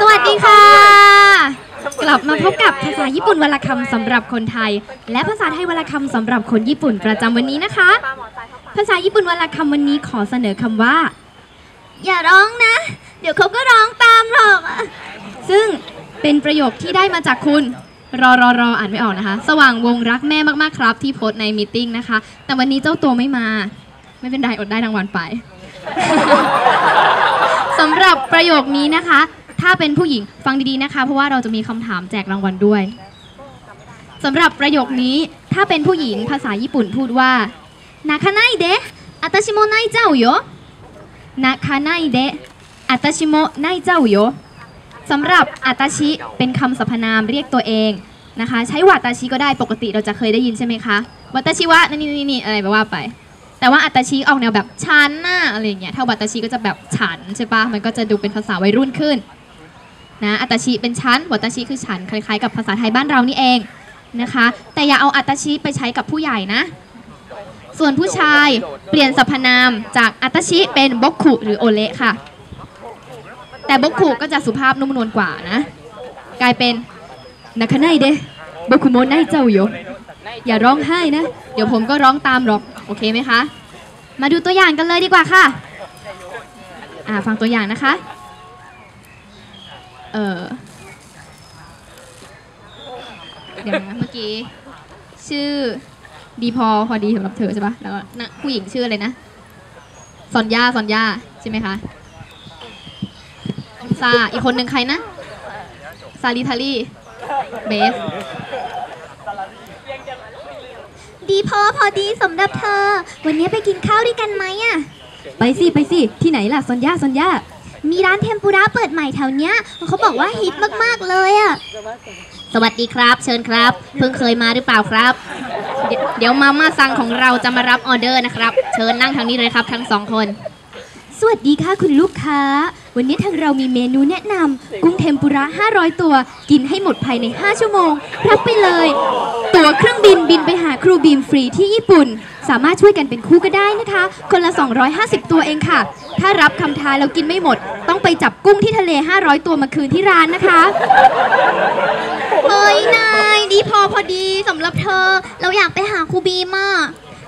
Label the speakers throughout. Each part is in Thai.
Speaker 1: สวัสดีค่ะ กลับมาพบกับภาษาญี่ปุ่นวลคำสำหรับคนไทย และภาษาไทยวลคำสำหรับคนญี่ปุ่นประจำวันนี้นะคะ ภาษาญี่ปุ่นวลคำวันนี้ขอเสนอคำว่า อย่าร้องนะ เดี๋ยวเขาก็ร้องตามหรอก ซึ่งเป็นประโยคที่ได้มาจากคุณ รอรอรออ่านไม่ออกนะคะ สว่างวงรักแม่มากๆครับ ที่โพสต์ในมีตติ้งนะคะ แต่วันนี้เจ้าตัวไม่มา ไม่เป็นไรอดได้รางวัลไปสำหรับประโยคนี้นะคะ ถ้าเป็นผู้หญิงฟังดีๆนะคะ เพราะว่าเราจะมีคำถามแจกรางวัลด้วยสำหรับประโยคนี้ถ้าเป็นผู้หญิงภาษาญี่ปุ่นพูดว่านาคาไนเดะอาตาชิโมไนเจ้าโยนาคาไนเดะอาตาชิโมไนเจ้าโยสำหรับอาตาชิเป็นคำสรรพนามเรียกตัวเองนะคะ ใช้วาตาชิก็ได้ปกติเราจะเคยได้ยินใช่ไหมคะวาตาชิวะนี่นี่นี่อะไรแบบว่าไป แต่ว่าอัตชิออกแนวแบบฉันน่ะอะไรเงี้ยถ้าวัตชิก็จะแบบฉันใช่ปะมันก็จะดูเป็นภาษาวัยรุ่นขึ้น นะอัตชิเป็นฉันวัตชิคือฉันคล้ายๆ กับภาษาไทยบ้านเรานี่เองนะคะ แต่อย่าเอาอัตชิไปใช้กับผู้ใหญ่นะ ส่วนผู้ชายเปลี่ยนสรรพนามจากอัตชิเป็นบกขุหรือโอเละค่ะ แต่บกขุก็จะสุภาพนุ่มนวลกว่านะ กลายเป็นนักไนเดะบกขุโมไนเจ้าโยอย่าร้องไห้นะ เดี๋ยวผมก็ร้องตามหรอกโอเคไหมคะ มาดูตัวอย่างกันเลยดีกว่าค่ะ อ่าฟังตัวอย่างนะคะ เออเดี๋ยวนะเมื่อกี้ ชื่อดีพอพอดีสำหรับเธอใช่ปะแล้วก็นะผู้หญิงชื่ออะไรนะซอนยาซอนยาใช่ไหมคะซาอีกคนหนึ่งใครนะซาลิทารีเบส
Speaker 2: ดีพอพอดีสำหรับเธอ วันนี้ไปกินข้าวด้วยกันไหมอะ
Speaker 1: ไปสิ ไปสิ ที่ไหนล่ะซอนยาซอนยา
Speaker 2: มีร้านเทมปุระเปิดใหม่แถวเนี้ยเขาบอกว่าฮิตมากๆเลยอะ
Speaker 1: สวัสดีครับ เชิญครับ เพิ่งเคยมาหรือเปล่าครับ เดี๋ยวมาม่าซังของเราจะมารับออเดอร์นะครับ เชิญนั่งทางนี้เลยครับทั้งสองคน
Speaker 2: สวัสดีค่ะคุณลูกค้า วันนี้ทางเรามีเมนูแนะนำกุ้งเทมปุระ 500 ตัว กินให้หมดภายใน 5 ชั่วโมง รับไปเลย ตั๋วเครื่องบินบินไปหาครูบีมฟรีที่ญี่ปุ่น สามารถช่วยกันเป็นคู่ก็ได้นะคะ คนละ 250 ตัวเองค่ะ ถ้ารับคำท้าแล้วกินไม่หมด ต้องไปจับกุ้งที่ทะเล 500 ตัวมาคืนที่ร้านนะคะเฮ้ยนายดีพอพอดีสำหรับเธอ เราอยากไปหาครูบีมอะ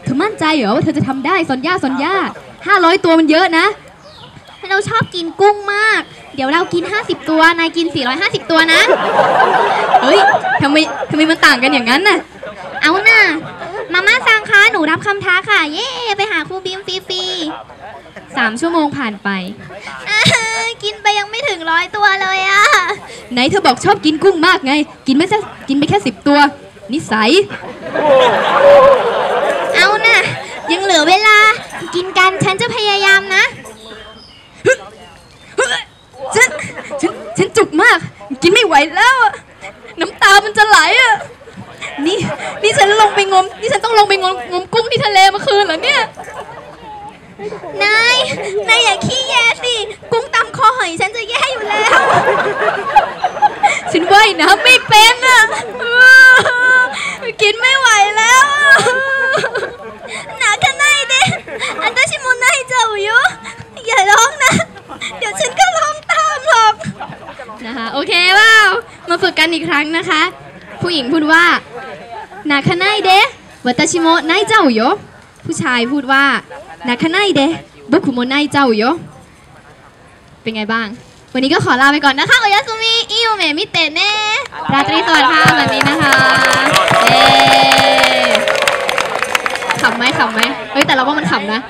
Speaker 1: เธอมั่นใจเหรอว่าเธอจะทำได้ซอนยาซอนยา500 ตัวมันเยอะนะ
Speaker 2: เราชอบกินกุ้งมาก เดี๋ยวเรากิน 50 ตัว นายกิน 450 ตัวนะ
Speaker 1: เฮ้ยทำไมทำไมมันต่างกันอย่างนั้นน่ะ
Speaker 2: เอาน่ะ มาม่าซังคะ หนูรับคำท้าค่ะ เย้ไปหาครูบีมฟรี
Speaker 1: 3ชั่วโมงผ่านไป
Speaker 2: ๆอ่ากินไปยังไม่ถึงร้อยตัวเลยอะ
Speaker 1: ไหนเธอบอกชอบกินกุ้งมากไง กินไม่ใช่กินไปแค่10ตัว นิสัย
Speaker 2: เอาน่ะ ยังเหลือเวลา กินกันฉันจะพยายามนะ
Speaker 1: ฉันฉันฉันจุกมาก กินไม่ไหวแล้วอะน้ำตามันจะไหลอะ นี่นี่ฉันลงไปงม นี่ฉันต้องลงไปงมงมกุ้งที่ทะเลเมื่อคืนเหรอเนี่ย
Speaker 2: นาย นายอย่าขี้แยสิ กุ้งตำคอหอยฉันจะแย่อยู่แล้ว
Speaker 1: ฉันว่ายน้ำไม่เป็นอะเออกินไม่ไหวแล้ว
Speaker 2: กันอีก
Speaker 1: ครั้งนะคะ ผู้หญิงพูดว่านาคาไนเดะวัตชิโมไนเจ้าโยผู้ชายพูดว่านาคาไนเดะบุคุโมไนเจ้าโยเป็นไงบ้าง วันนี้ก็ขอลาไปก่อนนะคะ
Speaker 2: โอยาสุมิอิโอเมมิเตเน่
Speaker 1: ราตรีสวัสดิ์ค่ะแบบนี้นะคะเย้ขำไหมขำไหมเฮ้ยแต่เราว่ามันขำนะ